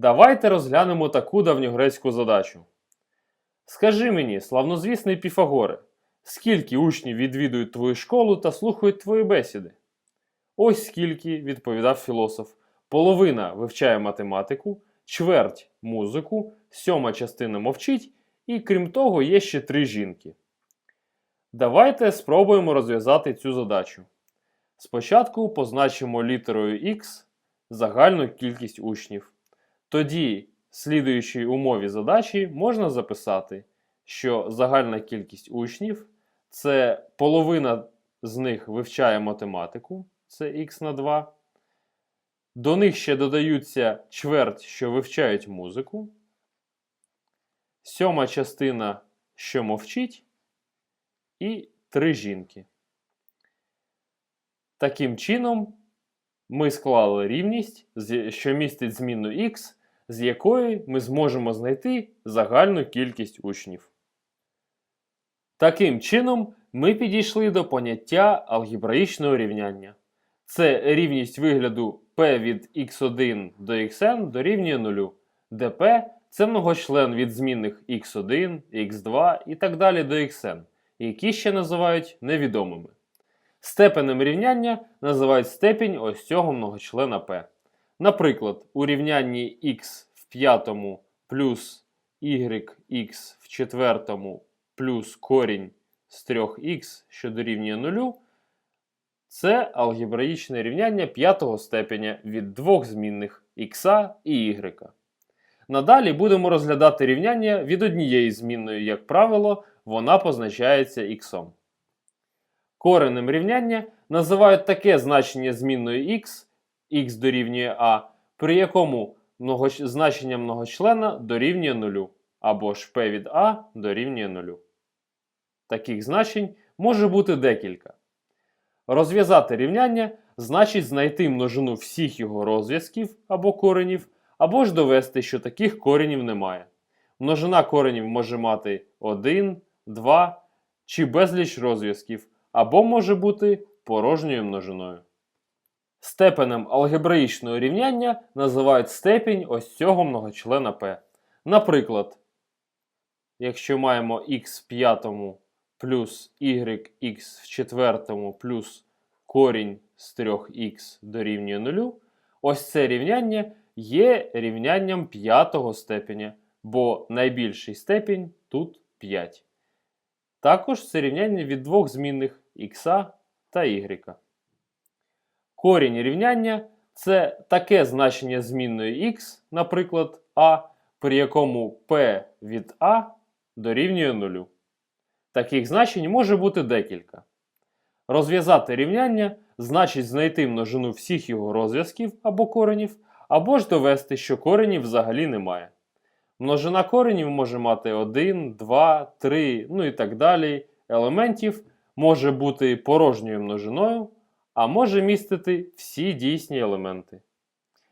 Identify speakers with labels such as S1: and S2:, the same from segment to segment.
S1: Давайте розглянемо таку давньогрецьку задачу. Скажи мені, славнозвісний Піфагоре, скільки учнів відвідують твою школу та слухають твої бесіди? Ось скільки, відповідав філософ. Половина вивчає математику, чверть музику, сьома частина мовчить, і крім того, є ще три жінки. Давайте спробуємо розв'язати цю задачу. Спочатку позначимо літерою X загальну кількість учнів. Тоді, слідуючій умові задачі можна записати, що загальна кількість учнів це половина з них вивчає математику, це х на 2. До них ще додаються чверть, що вивчають музику. Сьома частина, що мовчить, і три жінки. Таким чином, ми склали рівність, що містить змінну x, з якої ми зможемо знайти загальну кількість учнів. Таким чином, ми підійшли до поняття алгебраїчного рівняння. Це рівність вигляду p від x1 до xn дорівнює 0, де p це многочлен від змінних x1, x2 і так далі до xn, які ще називають невідомими. Степенем рівняння називають степінь ось цього многочлена p. Наприклад, у рівнянні x в п'ятому плюс yx в четвертому плюс корінь з 3х, що дорівнює 0, це алгебраїчне рівняння п'ятого степеня від двох змінних х і y. Надалі будемо розглядати рівняння від однієї змінної, як правило, вона позначається х. Коренем рівняння називають таке значення змінної x, x дорівнює a, при якому многоч... значення многочлена дорівнює 0, або ж p від a дорівнює 0. Таких значень може бути декілька. Розв'язати рівняння значить знайти множину всіх його розв'язків або коренів, або ж довести, що таких коренів немає. Множина коренів може мати 1, 2 чи безліч розв'язків, або може бути порожньою множиною. Степенем алгебраїчного рівняння називають степінь ось цього многочлена p. Наприклад, якщо маємо x в п'ятому плюс yx в четвертому плюс корінь з 3х дорівнює 0, ось це рівняння є рівнянням п'ятого степеня, бо найбільший степінь тут 5. Також це рівняння від двох змінних х та y. Корінь рівняння це таке значення змінної х, наприклад, а, при якому p від a дорівнює 0. Таких значень може бути декілька. Розв'язати рівняння значить знайти множину всіх його розв'язків або коренів, або ж довести, що коренів взагалі немає. Множина коренів може мати 1, 2, 3, ну і так далі. Елементів може бути порожньою множиною, а може містити всі дійсні елементи.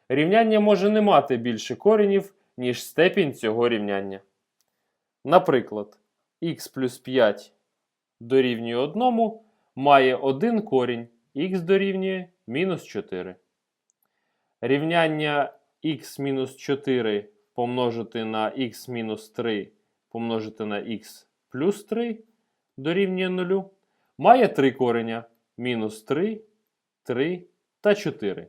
S1: Рівняння може не мати більше коренів, ніж степінь цього рівняння. Наприклад, х плюс 5 дорівнює 1 має один корінь, х дорівнює мінус 4. Рівняння мінус 4 помножити на мінус 3 помножити на х плюс 3 дорівнює 0 має три кореня мінус 3, 3 та 4.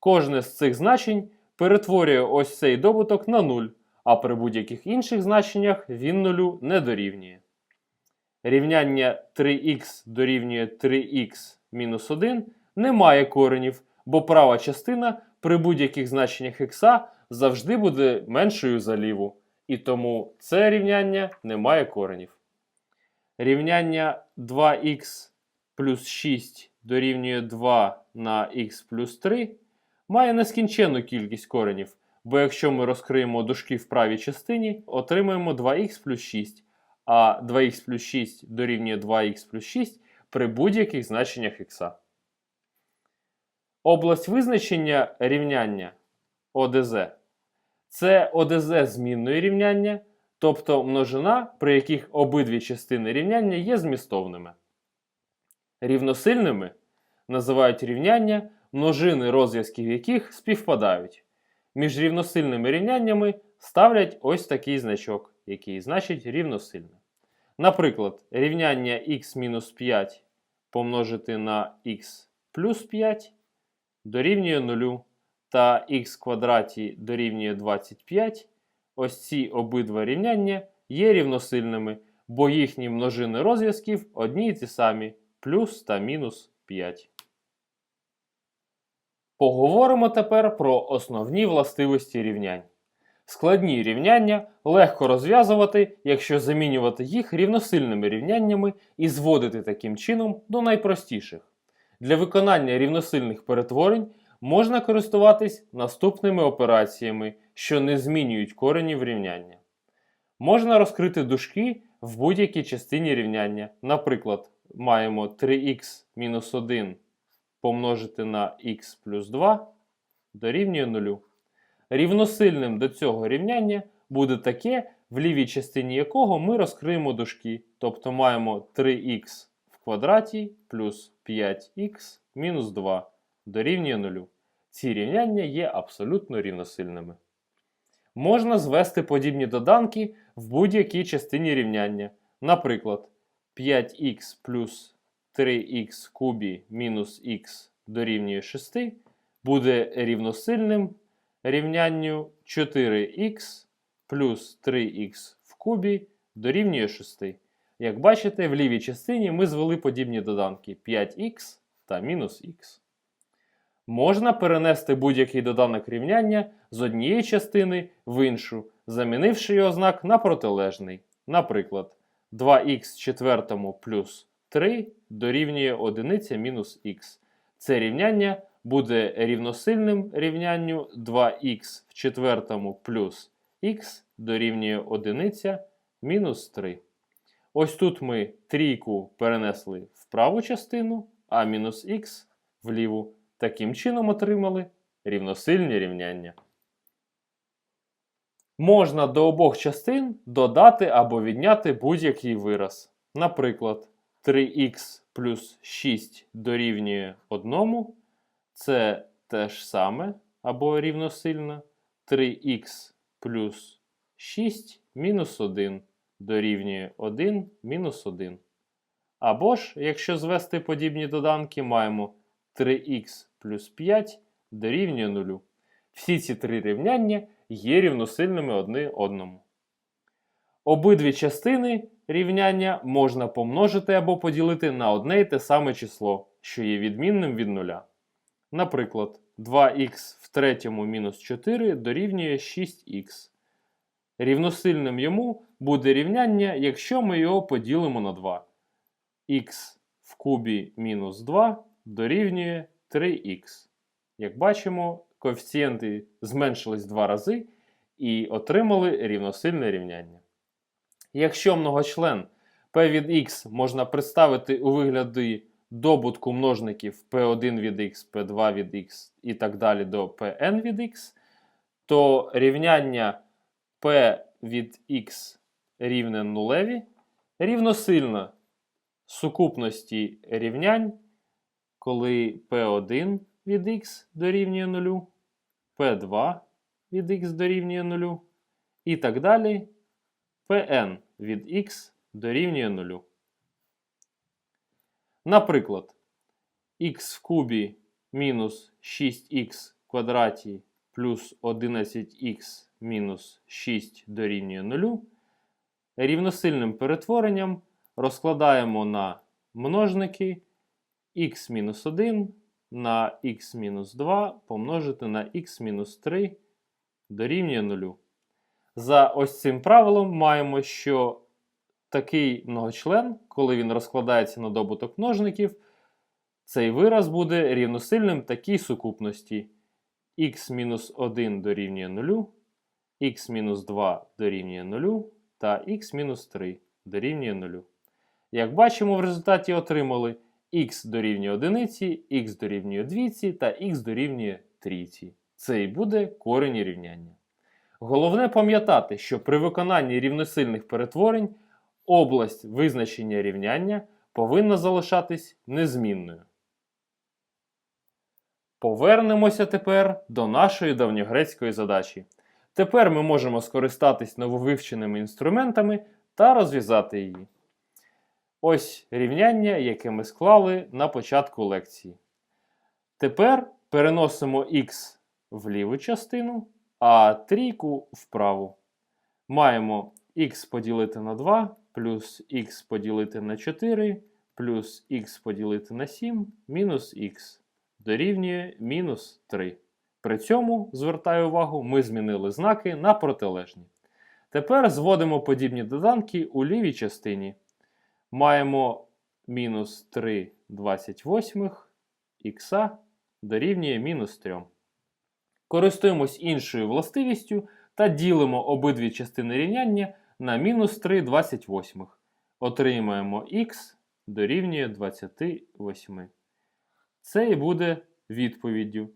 S1: Кожне з цих значень перетворює ось цей добуток на 0, а при будь-яких інших значеннях він нулю не дорівнює. Рівняння 3х дорівнює 3х мінус 1 не має коренів, бо права частина при будь-яких значеннях х завжди буде меншою за ліву, і тому це рівняння не має коренів. Рівняння 2х плюс 6 дорівнює 2 на х плюс 3 має нескінченну кількість коренів, бо якщо ми розкриємо дужки в правій частині, отримаємо 2х плюс 6, а 2х плюс 6 дорівнює 2х плюс 6 при будь-яких значеннях х. Область визначення рівняння ОДЗ це ОДЗ змінної рівняння, тобто множина, при яких обидві частини рівняння є змістовними. Рівносильними називають рівняння, множини розв'язків яких співпадають. Між рівносильними рівняннями ставлять ось такий значок, який значить рівносильне. Наприклад, рівняння х-5 помножити на х плюс 5 дорівнює 0 та х квадраті дорівнює 25. Ось ці обидва рівняння є рівносильними, бо їхні множини розв'язків одні й ті самі плюс та мінус 5. Поговоримо тепер про основні властивості рівнянь. Складні рівняння легко розв'язувати, якщо замінювати їх рівносильними рівняннями і зводити таким чином до найпростіших. Для виконання рівносильних перетворень можна користуватись наступними операціями, що не змінюють коренів рівняння. Можна розкрити дужки в будь-якій частині рівняння. Наприклад, маємо 3х мінус 1 помножити на х плюс 2 дорівнює 0. Рівносильним до цього рівняння буде таке, в лівій частині якого ми розкриємо дужки. Тобто маємо 3х в квадраті плюс 5х мінус 2 дорівнює 0. Ці рівняння є абсолютно рівносильними. Можна звести подібні доданки в будь-якій частині рівняння. Наприклад, 5х плюс 3х кубі мінус х дорівнює 6 буде рівносильним рівнянню 4х плюс 3х в кубі дорівнює 6. Як бачите, в лівій частині ми звели подібні доданки 5х та мінус х. Можна перенести будь-який доданок рівняння з однієї частини в іншу, замінивши його знак на протилежний. Наприклад, 2х четвертому плюс 3 дорівнює 1 мінус х. Це рівняння буде рівносильним рівнянню 2х в четвертому плюс х дорівнює 1 мінус 3. Ось тут ми трійку перенесли в праву частину, а мінус х в ліву. Таким чином отримали рівносильні рівняння. Можна до обох частин додати або відняти будь-який вираз. Наприклад, 3х плюс 6 дорівнює 1. Це те ж саме або рівносильно 3х плюс 6 мінус 1 дорівнює 1 мінус 1. Або ж, якщо звести подібні доданки, маємо 3х плюс 5 дорівнює 0. Всі ці три рівняння є рівносильними одне одному. Обидві частини рівняння можна помножити або поділити на одне і те саме число, що є відмінним від нуля. Наприклад, 2х в третьому мінус 4 дорівнює 6х. Рівносильним йому буде рівняння, якщо ми його поділимо на 2. х в кубі мінус 2 дорівнює 3х. Як бачимо, коефіцієнти зменшились два рази і отримали рівносильне рівняння. Якщо многочлен p від x можна представити у вигляді добутку множників p1 від x, p2 від x і так далі до pn від x, то рівняння p від x рівне нулеві рівносильно сукупності рівнянь, коли p1 від x дорівнює 0, p2 від x дорівнює 0 і так далі pn від x дорівнює 0. Наприклад, х в кубі мінус 6х в квадраті плюс 11х мінус 6 дорівнює 0. Рівносильним перетворенням розкладаємо на множники х-1 на х-2 помножити на х-3 дорівнює 0. За ось цим правилом маємо, що такий многочлен, коли він розкладається на добуток множників, цей вираз буде рівносильним такій сукупності х-1 дорівнює 0, х-2 дорівнює 0 та х-3 дорівнює 0. Як бачимо, в результаті отримали х дорівнює 1, х дорівнює 2 та х дорівнює 3. Це і буде корені рівняння. Головне пам'ятати, що при виконанні рівносильних перетворень область визначення рівняння повинна залишатись незмінною. Повернемося тепер до нашої давньогрецької задачі. Тепер ми можемо скористатись нововивченими інструментами та розв'язати її. Ось рівняння, яке ми склали на початку лекції. Тепер переносимо х в ліву частину, а трійку вправу. Маємо х поділити на 2, плюс х поділити на 4, плюс х поділити на 7, мінус х дорівнює мінус 3. При цьому, звертаю увагу, ми змінили знаки на протилежні. Тепер зводимо подібні доданки у лівій частині. Маємо мінус 3 28 х дорівнює мінус 3. Користуємось іншою властивістю та ділимо обидві частини рівняння на мінус 3 28. Отримаємо х дорівнює 28. Це і буде відповіддю.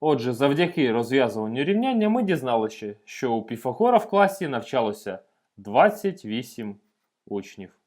S1: Отже, завдяки розв'язуванню рівняння ми дізналися, що у Піфагора в класі навчалося 28 учнів.